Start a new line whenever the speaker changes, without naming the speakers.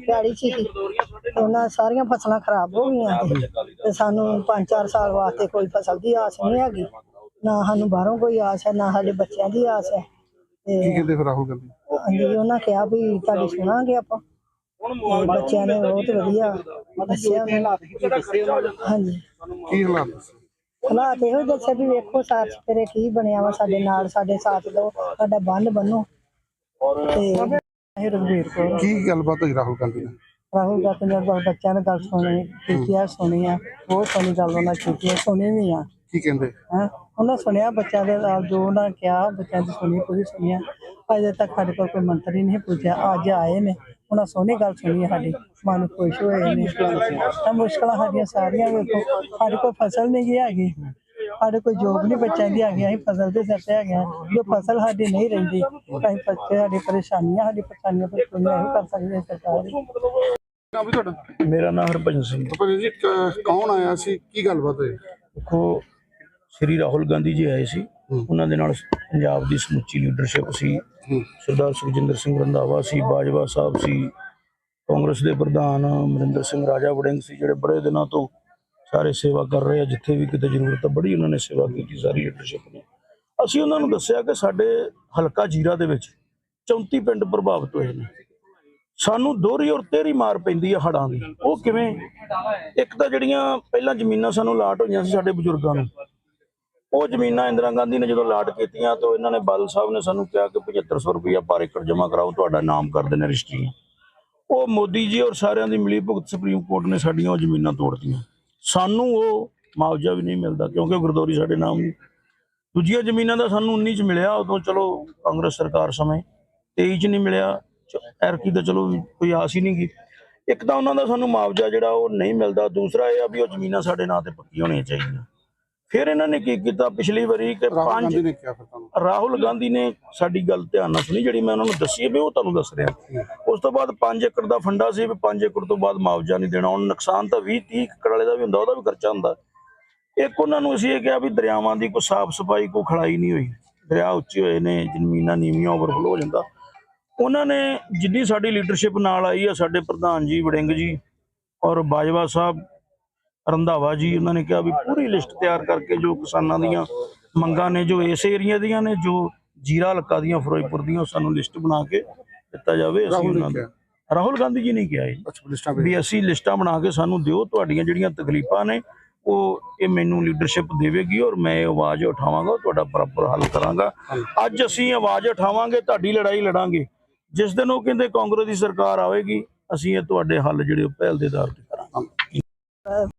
ਪਿਆੜੀ ਸੀ ਤੇ। ਉਹਨਾਂ ਸਾਰੀਆਂ ਫਸਲਾਂ ਖਰਾਬ ਹੋ ਗਈਆਂ ਤੇ- ਤੇ ਸਾਨੂੰ 5-4 ਸਾਲ ਵਾਸਤੇ ਕੋਈ ਫਸਲ ਦੀ ਆਸ ਨਹੀਂ ਹੈਗੀ। ਨਾ ਸਾਨੂੰ ਬਾਹਰੋਂ ਕੋਈ ਆਸ ਹੈ ਨਾ ਸਾਡੇ ਬੱਚਿਆਂ ਦੀ ਆਸ ਹੈ।
ਕੀ
ਤੇ
ਕਹਿੰਦੇ ਫਿਰ ਰਾਹੁਲ ਗਾਂਧੀ?
ਹਾਂਜੀ ਉਹਨਾਂ ਕਿਹਾ ਵੀ ਤੁਹਾਡੀ ਸੁਣਾਂਗੇ ਆਪਾਂ। ਤੇ ਬੱਚਿਆਂ ਨੇ ਬਹੁਤ ਵਧੀਆ ਦੱਸਿਆ। ਉਹਨਾਂ ਨੇ। ਹਾਂਜੀ।
ਕੀ ਹਾਲਾਤ ਦੱਸੇ?
ਹਾਲਾਤ ਇਹੋ ਦੱਸਿਆ ਵੀ ਵੇਖੋ ਸਾਥ ਤੇਰੇ ਕੀ ਬਣਿਆ ਵਾ ਸਾਡੇ ਨਾਲ ਸਾਡੇ ਸਾਥ ਦਿਓ ਸਾਡਾ ਬੰਨ ਬੰਨੋ। ਤੇ ਇਹ ਰਘਵੀਰ ਕੋਲ
ਕੀ ਗੱਲਬਾਤ ਹੋਈ ਰਾਹੁਲ ਗਾਂਧੀ ਨਾਲ?
ਰਾਹੁਲ ਗਾਂਧੀ ਨੇ ਬਹੁਤ ਬੱਚਿਆਂ ਨੇ ਗੱਲ ਸੁਣੀ ਕੀਤੀ ਆ ਸੁਣੀ ਆ ਬਹੁਤ ਸੋਹਣੀ ਗੱਲ ਉਹਨਾਂ ਕੀਤੀ ਆ ਸੁਣੀ ਵੀ ਆ।
ਕੀ ਕਹਿੰਦੇ?
ਹੈਂ? ਉਹਨਾਂ ਸੁਣਿਆ ਬੱਚਿਆਂ ਦੇ ਨਾਲ ਜੋ ਉਹਨਾਂ ਕਿਹਾ ਬੱਚਿਆਂ ਦੀ ਸੁਣੀ ਪੂਰੀ ਸੁਣੀ ਆ ਅਜੇ ਤੱਕ ਸਾਡੇ ਕੋਲ ਕੋਈ ਮੰਤਰੀ ਨਹੀਂ ਪੁੱਛਿਆ ਅੱਜ ਆਏ ਨੇ। ਉਹਨਾਂ ਸੋਹਣੀ ਗੱਲ ਸੁਣੀ ਆ ਸਾਡੀ ਮਨ ਖੁਸ਼ ਹੋਏ ਨੇ। ਤਾਂ ਮੁਸ਼ਕਲਾਂ ਸਾਡੀਆਂ ਸਾਰੀਆਂ ਵੇਖੋ ਸਾਡੇ ਕੋਲ ਫਸਲ ਨਹੀਂ ਗਈ ਹੈਗੀ। ਸਾਡੇ ਕੋਲ ਜੋਬ ਨਹੀਂ ਬੱਚਿਆਂ ਦੀ ਹੈਗੀ ਅਸੀਂ ਫਸਲ ਦੇ ਸਿਰ ਤੇ ਹੈਗੇ ਹਾਂ। ਜੋ ਫਸਲ ਸਾਡੀ ਨਹੀਂ ਰਹਿੰਦੀ ਅਸੀਂ ਬੱਚੇ ਸਾਡੀ ਪਰੇਸ਼ਾਨੀਆਂ ਸਾਡੀ ਪਰੇਸ਼ਾਨੀਆਂ ਪਰ ਕੋਈ ਨਹੀਂ ਕਰ ਸਕਦੀ ਸਰਕਾਰ।
ਨਾਮ ਵੀ ਤੁਹਾਡਾ?
ਮੇਰਾ ਨਾਮ ਹਰਭਜਨ ਸਿੰਘ ਹੈ।
ਪਰ ਜੀ ਕ- ਕੌਣ ਆਇਆ ਸੀ? ਕੀ ਗੱਲਬਾਤ ਹੋਈ?
ਦੇਖੋ ਸ੍ਰੀ ਰਾਹੁਲ ਗਾਂਧੀ ਜੀ ਆਏ ਸੀ। ਉਹਨਾਂ ਦੇ ਨਾਲ ਪੰਜਾਬ ਦੀ ਸਮੁੱਚੀ ਲੀਡਰਸ਼ਿਪ ਸੀ।
ਹੂੰ।
ਸਰਦਾਰ ਸੁਖਜਿੰਦਰ ਸਿੰਘ ਰੰਧਾਵਾ ਸੀ ਬਾਜਵਾ ਸਾਹਿਬ ਸੀ। ਕਾਂਗਰਸ ਦੇ ਪ੍ਰਧਾਨ ਅਮਰਿੰਦਰ ਸਿੰਘ ਰਾਜਾ ਵੜਿੰਗ ਸੀ ਜਿਹੜੇ ਬੜੇ ਦਿਨਾਂ ਤੋਂ ਸਾਰੇ ਸੇਵਾ ਕਰ ਰਹੇ ਆ, ਜਿੱਥੇ ਵੀ ਕਿਤੇ ਜ਼ਰੂਰਤ ਆ, ਬੜੀ ਉਹਨਾਂ ਨੇ ਸੇਵਾ ਕੀਤੀ ਸਾਰੀ ਲੀਡਰਸ਼ਿਪ ਨੇ। ਅਸੀਂ ਉਹਨਾਂ ਨੂੰ ਦੱਸਿਆ ਕਿ ਸਾਡੇ ਹਲਕਾ ਜੀਰਾ ਦੇ ਵਿੱਚ 34 ਪਿੰਡ ਪ੍ਰਭਾਵਿਤ ਹੋਏ ਨੇ। ਸਾਨੂੰ ਦੋਹਰੀ ਔਰ ਤੇਰੀ ਮਾਰ ਪੈਂਦੀ ਆ ਹੜਾਂ ਦੀ। ਉਹ ਕਿਵੇਂ? ਇੱਕ ਤਾਂ ਜਿਹੜੀਆਂ ਪਹਿਲਾਂ ਜ਼ਮੀਨਾਂ ਸਾਨੂੰ ਲਾਟ ਹੋਈਆਂ ਸੀ ਸਾਡੇ ਬਜ਼ੁਰਗਾਂ ਨੂੰ, ਉਹ ਜ਼ਮੀਨਾਂ ਇੰਦਰਾ ਗਾਂਧੀ ਨੇ ਜਦੋਂ ਲਾਟ ਕੀਤੀਆਂ ਤਾਂ ਇਹਨਾਂ ਨੇ ਬਾਦਲ ਸਾਹਿਬ ਨੇ ਸਾਨੂੰ ਕਿਹਾ ਕਿ 7500 ਰੁਪਇਆ ਪਰ ਏਕੜ ਜਮ੍ਹਾਂ ਕਰਾਓ, ਤੁਹਾਡਾ ਨਾਮ ਕਰ ਦੇਣੇ ਰਜਿਸਟਰੀਆਂ ਉਹ ਮੋਦੀ ਜੀ ਔਰ ਸਾਰਿਆਂ ਦੀ ਮਿਲੀ ਭੁਗਤ ਸੁਪਰੀਮ ਕੋਰਟ ਨੇ ਸਾਡੀਆਂ ਉਹ ਜ਼ਮੀਨਾਂ ਤੋੜਤੀਆਂ। ਸਾਨੂੰ ਉਹ ਮੁਆਵਜ਼ਾ ਵੀ ਨਹੀਂ ਮਿਲਦਾ ਕਿਉਂਕਿ ਗਰਦੌਰੀ ਸਾਡੇ ਨਾਮ ਨਹੀਂ ਦੂਜੀਆਂ ਜ਼ਮੀਨਾਂ ਦਾ ਸਾਨੂੰ 19 ਚ ਮਿਲਿਆ, ਉਦੋਂ ਚਲੋ ਕਾਂਗਰਸ ਸਰਕਾਰ ਸਮੇਂ 23 ਚ ਨਹੀਂ ਮਿਲਿਆ ਐਰਕੀ ਤਾਂ ਚਲੋ ਕੋਈ ਆਸ ਹੀ ਨਹੀਂ ਗਈ। ਇੱਕ ਤਾਂ ਉਹਨਾਂ ਦਾ ਸਾਨੂੰ ਮੁਆਵਜ਼ਾ ਜਿਹੜਾ ਉਹ ਨਹੀਂ ਮਿਲਦਾ, ਦੂਸਰਾ ਇਹ ਆ ਵੀ ਉਹ ਜ਼ਮੀਨਾਂ ਸਾਡੇ ਨਾਂ ਤੇ ਪੱਕੀ ਹੋਣੀਆਂ ਚਾਹੀਦੀਆਂ। ਫਿਰ ਇਹਨਾਂ ਨੇ ਕੀ ਕੀਤਾ? ਪਿਛਲੀ ਵਾਰੀ ਕਿ
ਰਾਹੁਲ
ਪੰਜ
ਗਾਂਧੀ ਨੇ ਕਿਹਾ ਫਿਰ ਤੁਹਾਨੂੰ।
ਰਾਹੁਲ ਗਾਂਧੀ ਨੇ ਸਾਡੀ ਗੱਲ ਧਿਆਨ ਨਾਲ ਸੁਣੀ ਜਿਹੜੀ ਮੈਂ ਉਹਨਾਂ ਨੂੰ ਦੱਸੀ ਹੈ ਵੀ ਉਹ ਤੁਹਾਨੂੰ ਦੱਸ ਰਿਹਾ। ਉਸ ਤੋਂ ਬਾਅਦ 5 ਏਕੜ ਦਾ ਫੰਡਾ ਸੀ ਵੀ 5 ਏਕੜ ਤੋਂ ਬਾਅਦ ਮੁਆਵਜ਼ਾ ਨਹੀਂ ਦੇਣਾ। ਹੁਣ ਨੁਕਸਾਨ ਤਾਂ 20 30 ਏਕੜ ਵਾਲੇ ਦਾ ਵੀ ਹੁੰਦਾ ਉਹਦਾ ਵੀ ਖਰਚਾ ਹੁੰਦਾ। ਇੱਕ ਉਹਨਾਂ ਨੂੰ ਅਸੀਂ ਇਹ ਕਿਹਾ ਵੀ ਦਰਿਆਵਾਂ ਦੀ ਕੋਈ ਸਾਫ਼ ਸਫ਼ਾਈ ਕੋਈ ਖੜਾਈ ਨਹੀਂ ਹੋਈ। ਦਰਿਆ ਉੱਚੇ ਹੋਏ ਨੇ ਜ਼ਮੀਨਾਂ ਨੀਵੀਆਂ ਓਵਰਫਲੋ ਹੋ ਜਾਂਦਾ। ਉਹਨਾਂ ਨੇ ਜਿੰਨੀ ਸਾਡੀ ਲੀਡਰਸ਼ਿਪ ਨਾਲ ਆਈ ਆ ਸਾਡੇ ਪ੍ਰਧਾਨ ਜੀ ਵੜਿੰਗ ਜੀ ਔਰ ਬਾਜਵਾ ਸਾਹਿਬ ਰੰਧਾਵਾ ਜੀ ਉਹਨਾਂ ਨੇ ਕਿਹਾ ਵੀ ਪੂਰੀ ਲਿਸਟ ਤਿਆਰ ਕਰਕੇ ਜੋ ਕਿਸਾਨਾਂ ਦੀਆਂ ਮੰਗਾਂ ਨੇ ਜੋ ਇਸ ਏਰੀਆ ਦੀਆਂ ਨੇ ਜੋ ਜੀਰਾ ਹਲਕਾ ਦੀਆਂ ਫਿਰੋਜ਼ਪੁਰ ਦੀਆਂ ਸਾਨੂੰ ਲਿਸਟ ਬਣਾ ਕੇ ਦਿੱਤਾ ਜਾਵੇ ਅਸੀਂ ਉਹਨਾਂ ਨੂੰ ਰਾਹੁਲ ਗਾਂਧੀ ਜੀ ਨੇ ਕਿਹਾ ਇਹ ਵੀ ਅਸੀਂ ਲਿਸਟਾਂ ਬਣਾ ਕੇ ਸਾਨੂੰ ਦਿਓ ਤੁਹਾਡੀਆਂ ਜਿਹੜੀਆਂ ਤਕਲੀਫਾਂ ਨੇ ਉਹ ਇਹ ਮੈਨੂੰ ਲੀਡਰਸ਼ਿਪ ਦੇਵੇਗੀ ਔਰ ਮੈਂ ਆਵਾਜ਼ ਉਠਾਵਾਂਗਾ ਤੁਹਾਡਾ ਪ੍ਰੋਪਰ ਹੱਲ ਕਰਾਂਗਾ। ਅੱਜ ਅਸੀਂ ਆਵਾਜ਼ ਉਠਾਵਾਂਗੇ ਤੁਹਾਡੀ ਲੜਾਈ ਲੜਾਂਗੇ। ਜਿਸ ਦਿਨ ਉਹ ਕਹਿੰਦੇ ਕਾਂਗਰਸ ਦੀ ਸਰਕਾਰ ਆਵੇਗੀ ਅਸੀਂ ਇਹ ਤੁਹਾਡੇ ਹੱਲ ਜਿਹੜੇ ਪਹਿਲ ਦੇ ਤੇ ਕਰਾਂਗੇ।